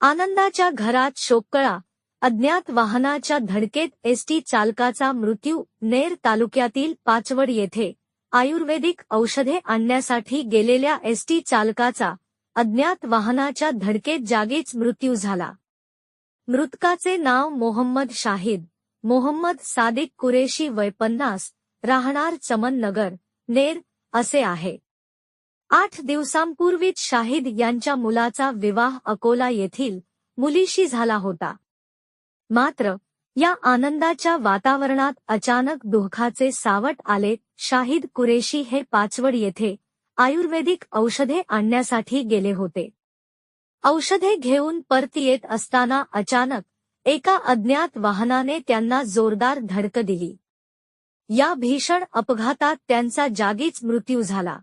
आनंदाच्या घरात शोककळा अज्ञात वाहनाच्या धडकेत एसटी चालकाचा मृत्यू नेर तालुक्यातील पाचवड येथे. आयुर्वेदिक औषधे आणण्यासाठी गेलेल्या एसटी चालकाचा अज्ञात वाहनाच्या धडकेत जागीच मृत्यू झाला. मृतकाचे नाव मोहम्मद शाहिद मोहम्मद सादिक कुरेशी वय पन्नास राहणार चमन नगर नेर असे आहे. आठ दिवसांपूर्वीच शाहिद यांच्या मुलाचा विवाह अकोला येथील मुलीशी झाला होता. मात्र या आनंदाच्या वातावरणात अचानक दुःखाचे सावट आले. शाहिद कुरेशी हे पाचवड येथे आयुर्वेदिक औषधे आणण्यासाठी गेले होते. औषधे घेऊन परत येत असताना अचानक एका अज्ञात वाहनाने त्यांना जोरदार धडक दिली. या भीषण अपघातात त्यांचा जागीच मृत्यू झाला.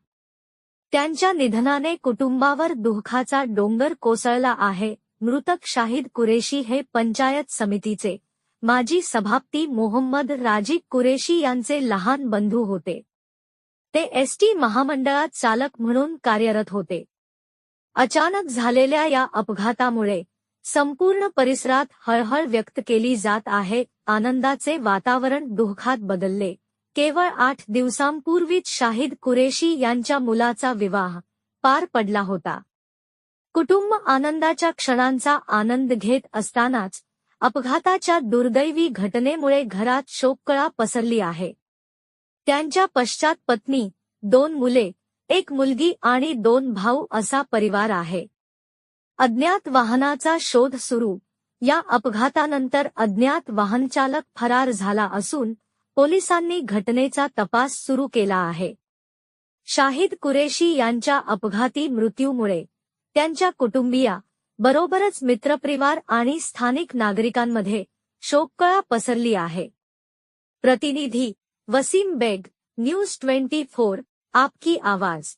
त्यांच्या निधनाने कुटुंबावर दुःखाचा डोंगर कोसळला आहे. मृतक शाहिद कुरेशी हे पंचायत समितीचे. माजी सभापती मोहम्मद राजीक कुरेशी यांचे लहान बंधू होते. ते एसटी महामंडळात चालक म्हणून कार्यरत होते. अचानक झालेल्या या अपघातामुळे संपूर्ण परिसरात हळहळ व्यक्त केली जात आहे. आनंदाचे वातावरण दुःखात बदलले. केवळ आठ दिवसांपूर्वीच शाहिद कुरेशी यांच्या मुलाचा विवाह पार पडला होता. कुटुंब आनंदाच्या क्षणांचा आनंद घेत असतानाच अपघाताच्या दुर्दैवी घटनेमुळे घरात शोककळा पसरली आहे. त्यांच्या पश्चात पत्नी दोन मुले एक मुलगी आणि दोन भाऊ असा परिवार आहे. अज्ञात वाहनाचा शोध सुरू. या अपघातानंतर अज्ञात वाहनचालक फरार झाला असून पोलिसांनी घटनेचा तपास सुरू केला आहे. शाहिद कुरेशी यांच्या अपघाती मृत्यूमुळे त्यांच्या कुटुंबिया बरोबरच मित्रपरिवार आणि स्थानिक नागरिकांमध्ये शोककळा पसरली आहे. प्रतिनिधी Wasim Baig news twenty four आपकी आवाज.